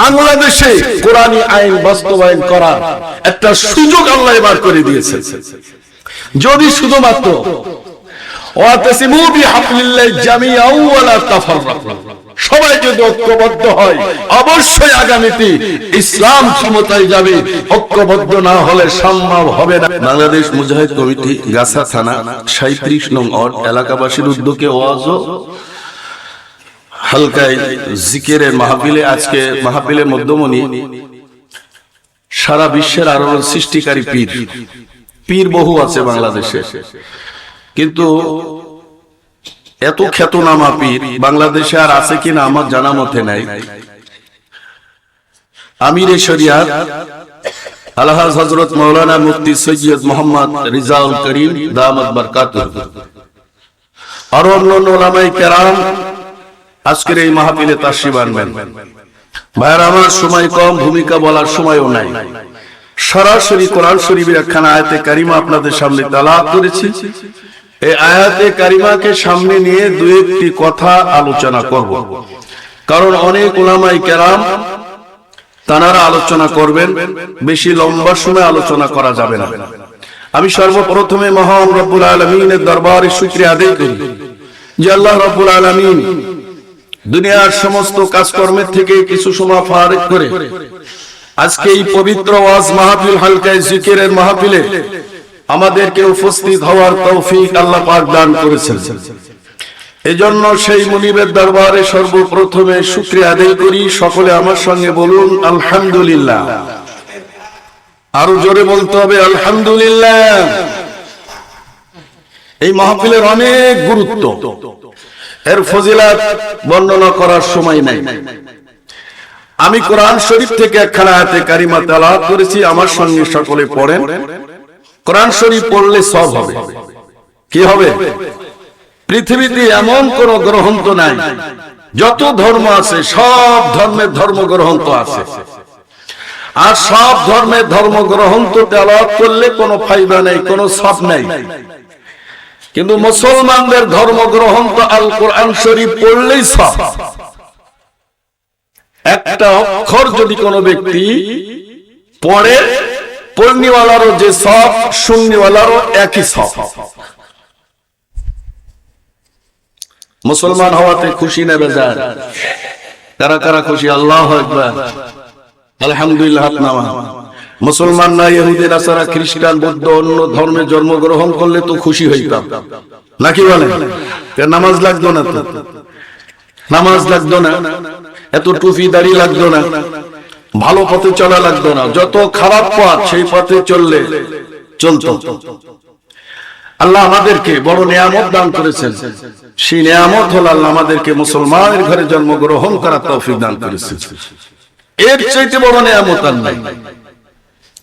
বাংলাদেশে কোরআনী আইন বাস্তবায়ন করার একটা সুযোগ আল্লাহ এবার করে দিয়েছে যদি শুধুমাত্র সবাই যদি ঐক্যবদ্ধ হয়, অবশ্যই আগামীতে ইসলাম ক্ষমতায় যাবে। ঐক্যবদ্ধ না হলে সম্ভব হবে না। বাংলাদেশ মুজাহিদ কমিটি, গাছা থানা সাঁত্রিশ নং এলাকাবাসীর উদ্যোগে ওয়াজ হালকায় জিকেরের মাহফিলে আজকে মাহফিলের মধ্যমণি, সারা বিশ্বের আরও সৃষ্টিকারী পীর। পীর বহু আছে বাংলাদেশে। কিন্তু এত খ্যাতনামা পীর বাংলাদেশে আর আছে কিনা আমার জানা মতে নাই। আমির শরিয়াত, আলহাজ হজরত মৌলানা মুফতি সৈয়দ মোহাম্মদ রিজাউল করিম দামদ বরকাত আর অন্যান্য কেরাম আজকের এই মাহফিলে তাশরিফ আনবেন। ভাইয়ার, আমার সময় কম, ভূমিকা বলার সময়ও নাই। সরাসরি কোরআন শরীফের একখানা আয়াতে কারিমা আপনাদের সামনে তালাত করেছি। এই আয়াতে কারিমাকে সামনে নিয়ে দু একটি কথা আলোচনা করব। কারণ অনেক ওলামাই কেরাম তানারা আলোচনা করবেন, বেশি লম্বা সময় আলোচনা করা যাবে না। আমি সর্বপ্রথমে মহান রব্বুল আলমিনের দরবারে শুক্রিয়া আদায় করি যে আল্লাহ রব্বুল আলমিন দুনিয়ার সমস্ত কাজকর্মের থেকে কিছু সময় ফারেক করে। আজকে এই পবিত্র ওয়াজ মাহফিল, হালকায় জিকিরের মাহফিলে আমাদেরকে উপস্থিত হওয়ার তৌফিক আল্লাহ পাক দান করেছেন। এজন্য সেই মুনিবের দরবারে সর্বপ্রথমে শুক্রিয়া আদায় করি। সকলে আমার সঙ্গে বলুন, আলহামদুলিল্লাহ। আরও জোরে বলতে হবে, আলহামদুলিল্লাহ। এই মাহফিলের অনেক গুরুত্ব। এর ফজিলাত বর্ণনা করার সময় নাই। আমি কোরআন শরীফ থেকে একখানা হাতে কারিমা তেলাওয়াত করেছি, আমার সঙ্গে সকলে পড়েন। কোরআন শরীফ পড়লে সব হবে। কি হবে? পৃথিবীতে এমন কোন গ্রন্থ নাই, যত ধর্ম আছে, সব ধর্মের ধর্ম গ্রন্থ আছে। আর সব ধর্মের ধর্ম গ্রন্থ তেলাওয়াত করলে কোনো ফায়দা নেই, কোনো সব নেই। কিন্তু মুসলমানদের ধর্ম গ্রন্থ আল কোরআন শরীফ পড়লেই সব। একটা অক্ষর যদি কোনো ব্যক্তি পড়ে, পড়নিওয়ালারও যে সব শুননিওয়ালারও একই সব। মুসলমান হওয়াতে খুশি নেবে যায় কারা কারা খুশি? আল্লাহ একবার আলহামদুলিল্লাহ মুসলমান না ইহুদি, নাসারা, খ্রিস্টান, বৌদ্ধ, অন্য ধর্মে জন্মগ্রহণ করলে তো খুশি হইতাম। নাকি বলে নামাজ লাগতো না তো? নামাজ লাগতো না? এত টুপি দাড়ি লাগতো না? ভালো পথে চলা লাগতো না? যত খারাপ পথ, সেই পথে চললে চলতো। আল্লাহ আমাদেরকে বড় নিয়ামত দান করেছেন। সেই নিয়ামত হল আল্লাহ আমাদেরকে মুসলমানের ঘরে জন্মগ্রহণ করার তৌফিক দান করেছেন। এর চাইতে বড় নিয়ামত আর নাই।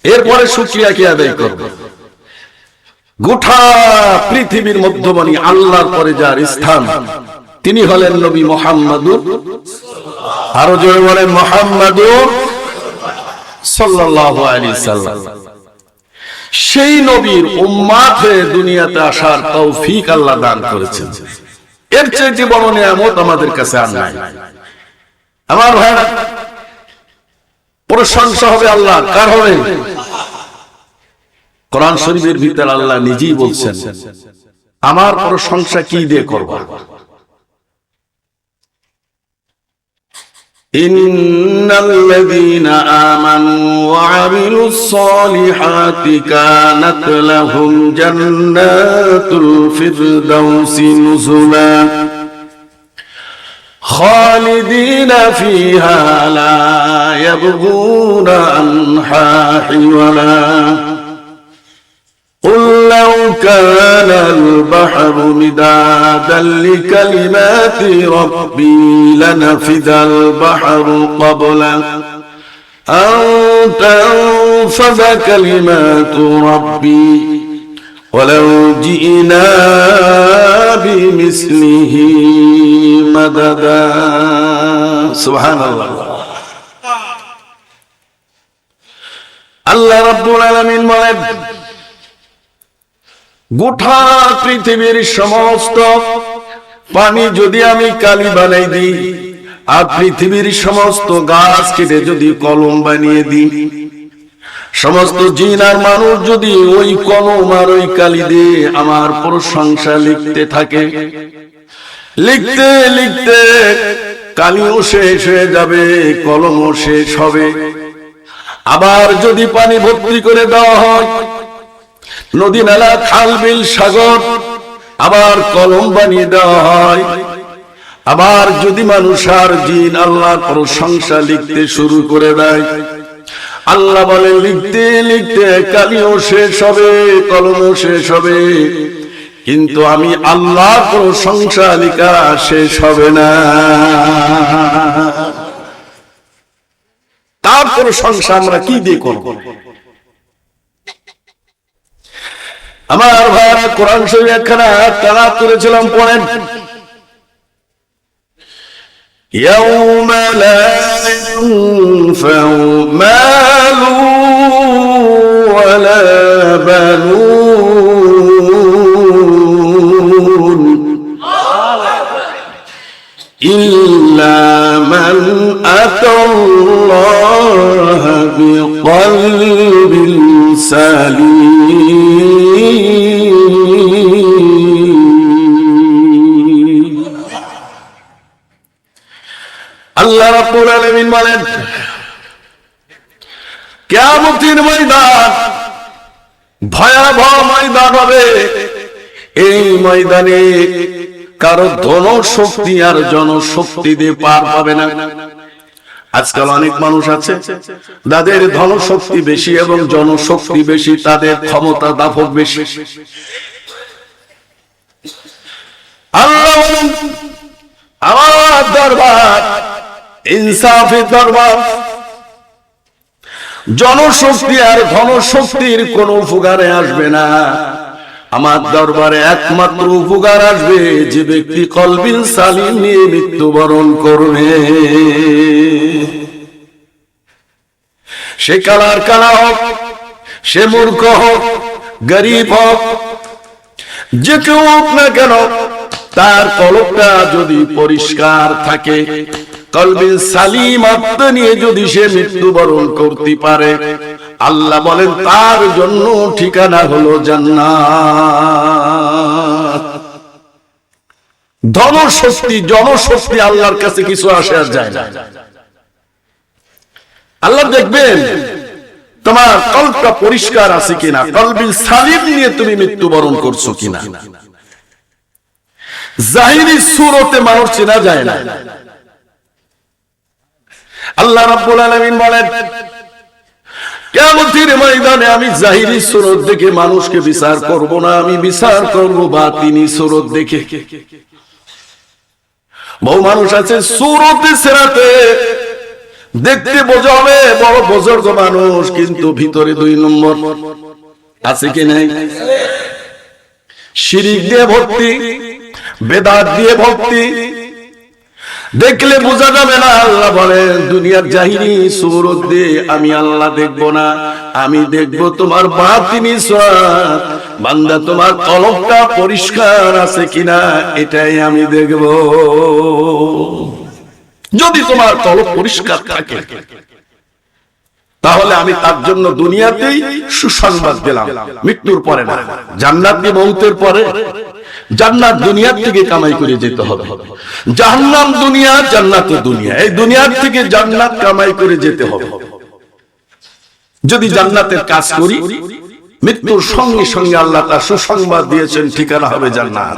এরপরে শুক্রিয়া কি আদায় করবে? গোটা পৃথিবীর মধ্যমণি আল্লাহর পরে যার স্থান, তিনি হলেন নবী মোহাম্মদুর আরও সাল্লাল্লাহু আলাইহি সাল্লাম। সেই নবীর উম্মাত দুনিয়াতে আসার তৌফিক আল্লাহ দান করেছেন। এর চাইতে বড় নিয়ামত আমাদের কাছে আর নাই। আমার ভাইরা প্রশংসা হবে আল্লাহ কার হবে? কোরআন শরীফের ভিতরে আল্লাহ নিজেই বলছেন, আমার প্রশংসা কি দিয়ে করব? ইন্নাল্লাযীনা خالدين فيها لا يبغون عنها حولا. قل لو كان البحر مدادا لكلمات ربي لنفد البحر قبل أن تنفذ كلمات ربي ولو جئنا بمثله مددا سبحان الله আল্লাহ রাব্বুল আলামিন বলেন গোটা পৃথিবীর সমস্ত পানি যদি আমি কালি বানাই দিই আর পৃথিবীর সমস্ত গাছ কেটে যদি কলম বানিয়ে দিই সমস্ত জিন আর মানুষ যদি ওই কলম আর ওই কালি দিয়ে আমার প্রশংসা লিখতে থাকে, লিখতে লিখতে কালিও শেষ হয়ে যাবে, কলমও শেষ হবে। আবার যদি পানি ভর্তি করে দেওয়া হয়, নদী নালা, খাল, বিল, সাগর, আবার কলম বানিয়ে দেওয়া হয়। আবার যদি মানুষ আর জিন আল্লাহ প্রশংসা লিখতে শুরু করে দেয় আল্লাহ বলে লিখতে লিখতে কালিও শেষ হবে কলমও শেষ হবে কিন্তু আমি আল্লাহ প্রশংসা লিখা শেষ হবে না তার প্রশংসা আমরা কি দিয়ে করব আমার ভাইরা কোরআন শরীফ একখানা তালাত করেছিলাম পড়েন يوم لا ينفع مال ولا بنون إلا من أتى الله بقلب سليم. রাব্বুল আলামিন বলেন কিয়ামতের ময়দান, ভয়াবহ ময়দান হবে। এই ময়দানে কারও ধন শক্তি আর জনশক্তি দিয়ে পার পাবে না। আজকাল অনেক মানুষ আছে যাদের ধন শক্তি বেশি এবং জনশক্তি বেশি, তাদের ক্ষমতা দাপক বেশি। আল্লাহ বলেন, আমার দরবার ইনসাফের দরবার। জনশক্তি আর ধনশক্তির কোন উপকারে আসবে না। আমার দরবারে একমাত্র উপকার আসবে, যে ব্যক্তি কলবিন সালিম নিয়ে মৃত্যুবরণ করবে। সে কালার কালা হোক, সে মূর্খ হোক, গরিব হোক, যে কেউ হোক না কেন, তার কলকটা যদি পরিষ্কার থাকে কলবিন সালিম নিয়ে যদি সে মৃত্যুবরণ করতে পারে, আল্লাহ বলেন, তার জন্য ঠিকানা হলো জান্নাত। ধনশক্তি, জনশক্তি আল্লাহর কাছে কিছু আসে আর যায় না। আল্লাহ দেখবেন, তোমার কল্পটা পরিষ্কার আছে কিনা? কলবিন সালিম নিয়ে তুমি মৃত্যুবরণ করছ কিনা? জাহিরি সুরতে মানুষ চেনা যায় না। আল্লাহ রাব্বুল আলামিন বলেন, কিয়ামতের ময়দানে আমি জাহিরি সুরত দেখে মানুষকে বিচার করব না, আমি বিচার করব বাতিনি সুরত দেখে। বহু মানুষ আছে সুরতে সেরাতে, দেখতে বোঝা হবে, বড় বুজুর্গ মানুষ, কিন্তু ভিতরে দুই নম্বর আছে কি নাই? শিরিক দিয়ে ভর্তি, বেদাত দিয়ে ভক্তি দেখলে বোঝা যাবে না, আল্লাহ বলেন, দুনিয়ার জাহিরি সুরত দিয়ে আমি আল্লাহ দেখব না, আমি দেখব তোমার বাতিনি সাত বান্দা, তোমার কলমটা পরিষ্কার আছে কিনা, এটাই আমি দেখব। যদি তোমার কলম পরিষ্কার থাকে তাহলে আমি তার জন্য দুনিয়াতেই সুসংবাদ দিলাম মৃত্যুর পরে না। জান্নাত দিয়ে মৌতের পরে জান্নাত দুনিয়ার থেকে কামাই করে যেতে হবে। জাহান্নাম দুনিয়া জান্নাত দুনিয়া। এই দুনিয়ার থেকে জান্নাত কামাই করে যেতে হবে। যদি জান্নাতের কাজ করি, মৃত্যুর সঙ্গে সঙ্গে আল্লাহ তার সুসংবাদ দিয়েছেন, ঠিকানা হবে জান্নাত।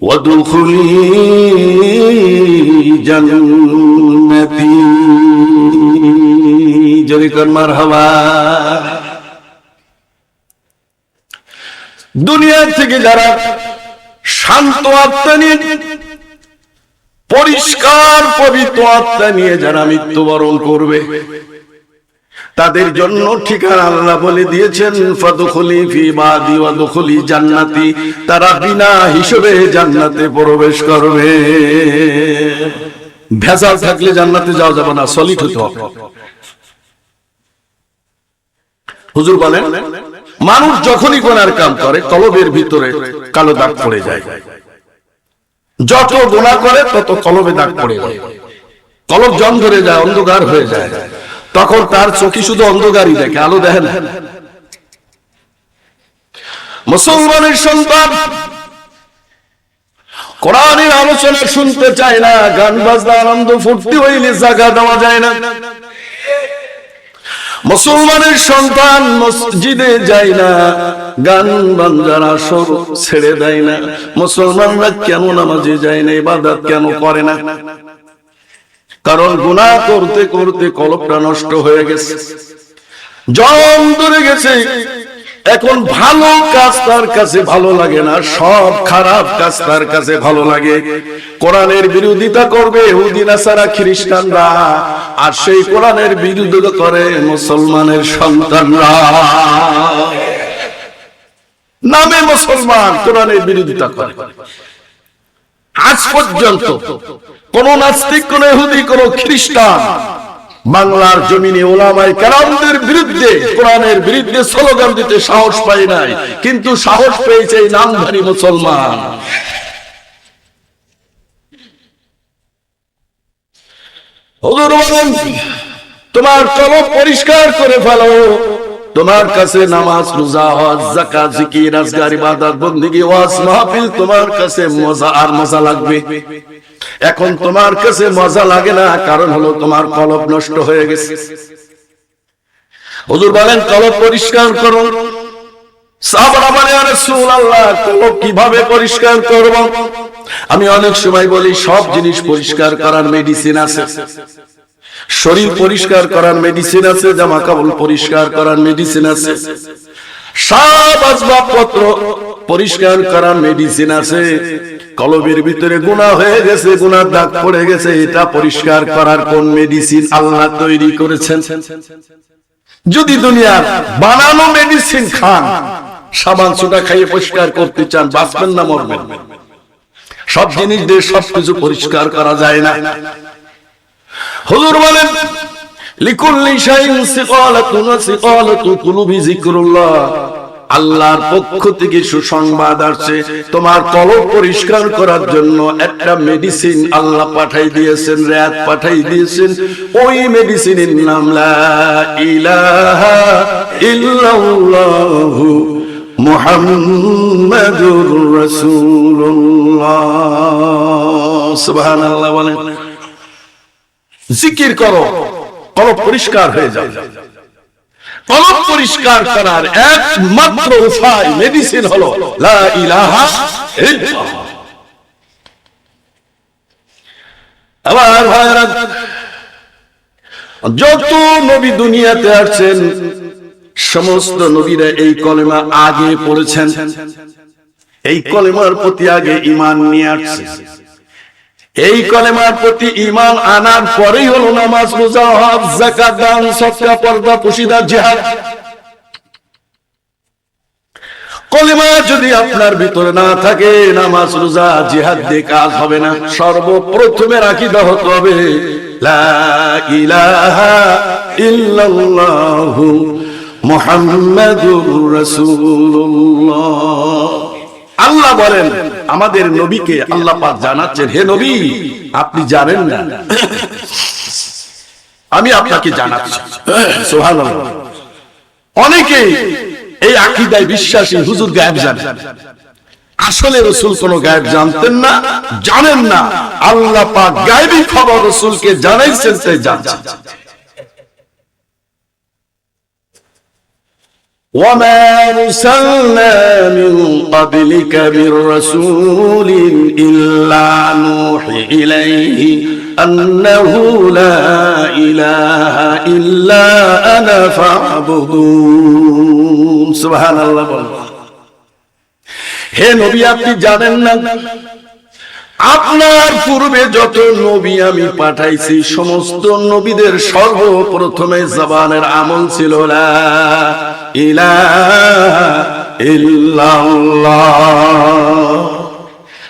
وادخلي جنتي জরিকর মারহাবা দুনিয়া থেকে যারা শান্ত আত্মা নিয়ে পরিষ্কার পবিত্র আত্মা নিয়ে যারা মৃত্যুবরণ করবে তাদের জন্য ঠিকানা আল্লাহ বলে দিয়েছেন, ফাদখুলি ফি বাদি ওয়াদখুলি জান্নাতি। তারা বিনা হিসেবে জান্নাতে প্রবেশ করবে। ভেজাল থাকলে জান্নাতে যাওয়া যাবে না, সলিড হতে হবে। হুজুর বলেন, মানুষ যখনই গোনার কাম করে, কলবের ভিতরে কালো দাগ পড়ে যায়। যত গোনা করে, তত কলবে দাগ পড়ে যায়। কলব জং ধরে যায়, অন্ধকার হয়ে যায়। তখন তার চোখে শুধু অন্ধকারই দেখে, আলো দেখে না। মুসলমানের সন্তান কোরআনের আলোচনা শুনতে চায় না, গান বাজনা, আনন্দ, ফুর্তি হইলে জায়গা দেওয়া যায় না। মুসলমানের সন্তান মসজিদে যায় না, গান বান্দারা সব ছেড়ে দেয় না। মুসলমানরা কেন নামাজে যায় না, ইবাদত কেন করে না? কারণ গুনাহ করতে করতে কলপটা নষ্ট হয়ে গেছে। জম ধরে গেছে। এখন ভালো কাজ তার কাছে ভালো লাগে না, সব খারাপ কাজ তার কাছে ভালো লাগে। কোরআনের বিরোধিতা করবে হুদিনা সারা খ্রিস্টানরা, আর সেই কোরআনের বিরোধিতা করে মুসলমানের সন্তানরা। নামে মুসলমান কোরআনের বিরোধিতা করে। আজ পর্যন্ত কোন নাস্তিক, কোন ইহুদি, কোন খ্রিস্টান বাংলার জমিনে ওলামাই কারামদের বিরুদ্ধে, কোরআনের বিরুদ্ধে স্লোগান দিতে সাহস পায় নাই, কিন্তু সাহস পেয়েছে এই নামধারী মুসলমান। তোমার কলব পরিষ্কার করে ফেলো। তোমার কাছে নামাজ, রোজা, হজ, যাকাত, জিকির আজকার ইবাদত বندگی ওয়াজ, মাহফিল তোমার কাছে মজা আর মজা লাগবে। এখন তোমার কাছে মজা লাগে না, কারণ হলো তোমার কলব নষ্ট হয়ে গেছে। হুজুর বলেন, কলব পরিষ্কার করো। সাহাবারা বলে রাসূলুল্লাহ কলব কীভাবে পরিষ্কার করব? আমি অনেক সময় বলি, সব জিনিস পরিষ্কার করার মেডিসিন আছে। শরীর পরিষ্কার করার মেডিসিন আছে, জামা কাপড় পরিষ্কার করার মেডিসিন আছে। সব আসবাবপত্র পরিষ্কার করার মেডিসিন আছে। কলবের ভিতরে গুণা হয়ে গেছে গুনার দাগ পড়ে গেছে, এটা পরিষ্কার করার কোন মেডিসিন আল্লাহ তৈরি করেছেন? যদি দুনিয়ার বানানো মেডিসিন খান, সাবান সুটা খাইয়ে পরিষ্কার করতে চান, বাঁচবেন না মরবেন। সব জিনিস দিয়ে সবকিছু পরিষ্কার করা যায় না। হুজুর বলেন, লিকুল্লি শাইইন সিকালাতুন সিকালাতু কুলুবি যিকরুল্লাহ। আল্লাহর পক্ষ থেকে সুসংবাদ আসছে, তোমার কলব পরিষ্কার করার জন্য একটা মেডিসিন আল্লাহ পাঠাই দিয়েছেন রাত পাঠাই দিয়েছেন। ওই মেডিসিনের নাম লা ইলাহা ইল্লাল্লাহু মুহাম্মাদুর রাসূলুল্লাহ। সুবহানাল্লাহ বলেন। জিকির করো, কলব পরিষ্কার হয়ে যাবে। কলব পরিষ্কার করার একমাত্র উপায় মেডিসিন হলো, লা ইলাহা আবার ভাইরা যত নবী দুনিয়াতে আসছেন, সমস্ত নবীরা এই কলেমা আগে পড়েছেন। এই কলেমার প্রতি আগে ইমান নিয়ে আসছে এই কলেমার প্রতি ইমান আনার পরেই হলো নামাজ, রোজা, হজ, যাকাত, দান সদকা পর্দা, পুশিদা, জিহাদ। কলেমা যদি আপনার ভিতরে না থাকে, নামাজ, রোজা, জিহাদ দিয়ে কাজ হবে না। সর্বপ্রথমে রাখি হতে হবে, লা ইল্লাল্লাহু মুহাম্মাদুর রাসূলুল্লাহ। আল্লাহ বলেন, আমাদের নবীকে আল্লাহ পাক জানাচ্ছেন, হে নবী, আপনি জানেন না। আমি আপনাকে জানাচ্ছি। সুবহানাল্লাহ। অনেকে এই আকীদায় বিশ্বাসী হুজুর গায়েব জানেন আসলে রসুল কোন গায়েব জানতেন না, জানেন না। আল্লাহ পাক গায়েবী খবর রসুলকে জানাইছেন, তাই জানছেন। وما أرسلنا من قبلك من رسول إلا نوحي إليه أنه لا إله إلا أنا فاعبدون سبحان الله হে নবী আপনি জানেন না আপনার পূর্বে যত নবী আমি পাঠাইছি সমস্ত নবীদের সর্বপ্রথমে জবানের আমল ছিল লা ইলাহা ইল্লাল্লাহ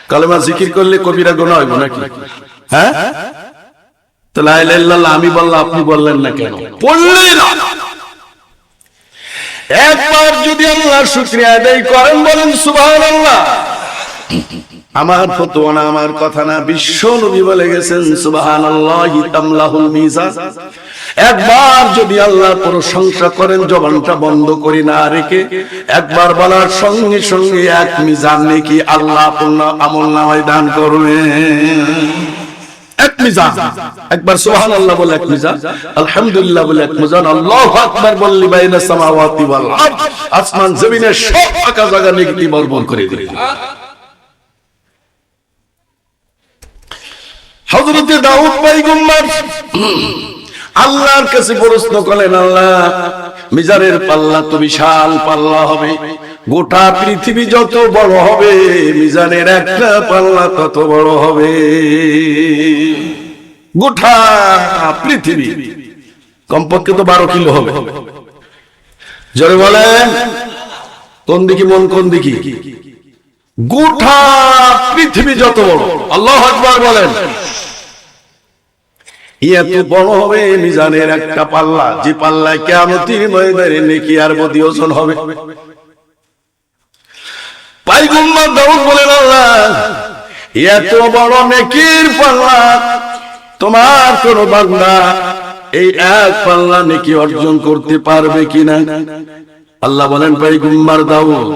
কালেমা জিকির করলে কবিরা গোনা হইব নাকি? হ্যাঁ? আমি বললাম, আপনি বললেন না কেন? পড়লেই না। একবার যদি আল্লাহ শুক্রিয়া আদায় করেন, বলেন সুবহানাল্লাহ। আমার ফতোয়া না, আমার কথা না, বিশ্ব নবী বলে গেছেন, সুবহানাল্লাহি তামলাহুল মিজান। একবার যদি আল্লাহর প্রশংসা করেন, জবানটা বন্ধ করি না রেখে, একবার বলার সঙ্গে সঙ্গে এক মিজান নাকি আল্লাহ পূর্ণ আমল নামায় দান করবেন। এক মিজান, একবার বলে আলহামদুলিল্লাহ বলে এক মিজান, আল্লাহু করে আল্লাহর কাছে প্রশ্ন করলেন আল্লাহ মিজারের পাল্লা তো বিশাল পাল্লা হবে। গোটা পৃথিবী যত বড় হবে, মিজানের একটা পাল্লা তত বড় হবে। গোটা পৃথিবী। কমপক্ষে তো বারো কিলো হবে। জোরে বলেন, কোন দিকে মন, কোন দিকে? গোটা পৃথিবী যত বড়। আল্লাহ আকবার বলেন। এত বড় হবে, মিজানের একটা পাল্লা। যে পাল্লায় কেমতির ময়দানে নেকি আর বদি ওজন হবে। পাইগুম্মা দাউদ বলেন তোমার কোন বান্দা এই এক পাল্লা নেকি অর্জন করতে পারবে কিনা? আল্লাহ বলেন পাইগুম্মার দাউদ,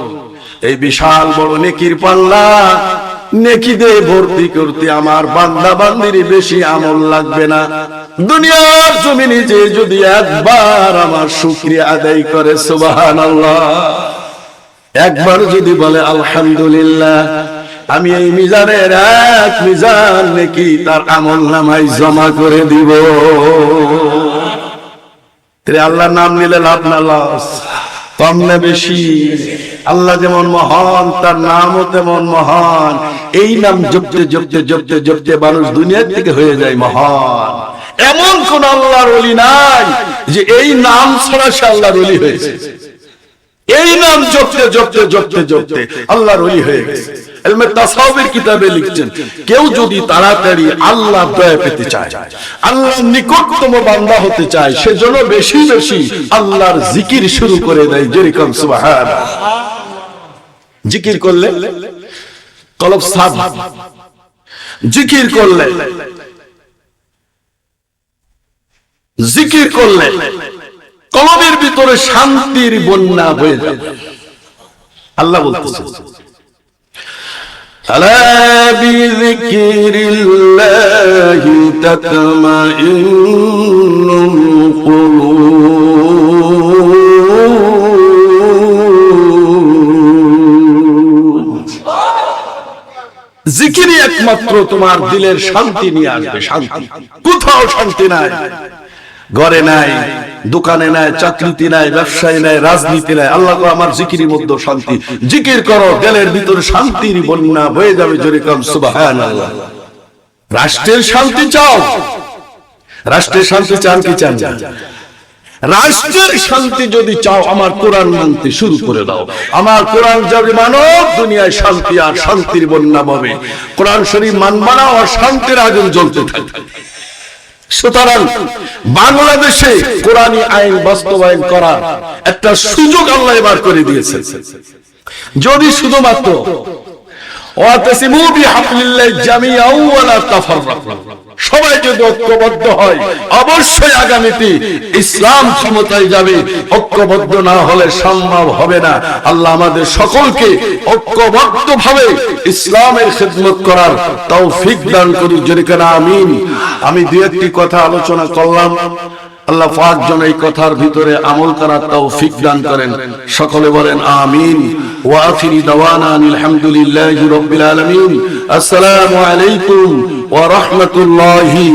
এই বিশাল বড় নেকির পাল্লা নেকি ভর্তি করতে আমার বান্দা বান্দির বেশি আমল লাগবে না। দুনিয়ার যদি একবার আমার শুক্রিয়া আদায় করে সুবাহান একবার যদি বলে, আলহামদুলিল্লাহ আমি এই মিজানের এক মিজান নাকি তার আমল নামাই জমা করে দিব। নাম নিলে লাভ না, লস। কম বেশি। আল্লাহ যেমন মহান, তার নামও তেমন মহান। এই নাম জপতে জপতে জপতে জপতে মানুষ দুনিয়ার থেকে হয়ে যায় মহান। এমন কোন আল্লাহর অলি নাই যে এই নাম ছাড়া সে আল্লাহর অলি হয়েছে। এই নাম জপতে জপতে জপতে জপতে আল্লাহর অলি হয়ে গেছে। এলমে তাসাউবের কিতাবে লিখছেন, কেউ যদি তাড়াতাড়ি আল্লাহ দয়া পেতে চায়, আল্লাহর নিকটতম বান্দা হতে চায় সেজন্য বেশি বেশি আল্লাহর জিকির শুরু করে দেয়, যেরকম জিকির করলে কলব সাদ, জিকির করলে জিকির করলে কলবের ভিতরে শান্তির বন্যা হয়ে যাবে আল্লাহ বলতেছে ألا بذكر الله تطمئن القلوب জিকিরই একমাত্র তোমার দিলের শান্তি নিয়ে আসবে শান্তি কোথাও শান্তি নাই ঘরে নাই দোকানে নাই, চাকরিতে নাই, ব্যবসায় নাই, রাজনীতি নাই। আল্লাহ আমার জিকিরের মধ্যে শান্তি। জিকির করো দিলের ভিতরে শান্তির বন্যা বয়ে যাবে জোরে কম সুবহানাল্লাহ। রাষ্ট্রের শান্তি চাও। রাষ্ট্রের শান্তি চান কি চান রাষ্ট্রের শান্তি যদি চাও, আমার কোরআন মানতে শুরু করে দাও। আমার কোরআন যাবে মানব, দুনিয়ায় শান্তি আর শান্তির বন্যা পাবে কোরআন শরীফ মানবা না আর শান্তির আগুন জ্বলতে থাকবে। সুতরাং বাংলাদেশে কোরআনী আইন বাস্তবায়ন করার একটা সুযোগ আল্লাহ এবার করে দিয়েছে যদি শুধুমাত্র ওয়াতাসিমু ওয়া লা তাফাররাকু। সবাই যদি ঐক্যবদ্ধ হয়, অবশ্যই আগামীতে ইসলাম ক্ষমতায় যাবে। ঐক্যবদ্ধ না হলে সম্ভব হবে না। আল্লাহ আমাদের সকলকে ঐক্যবদ্ধ ভাবে ইসলামের খেদমত করার তৌফিক দান করুক যদি কেন, আমিন। আমি দু একটি কথা আলোচনা করলাম। আল্লাহ পাক যেন এই কথার ভিতরে আমল করার তৌফিক দান করেন। সকলে বলেন আমিন। ওয়া আখিরি আসসালামু আলাইকুম ওয়া রাহমাতুল্লাহি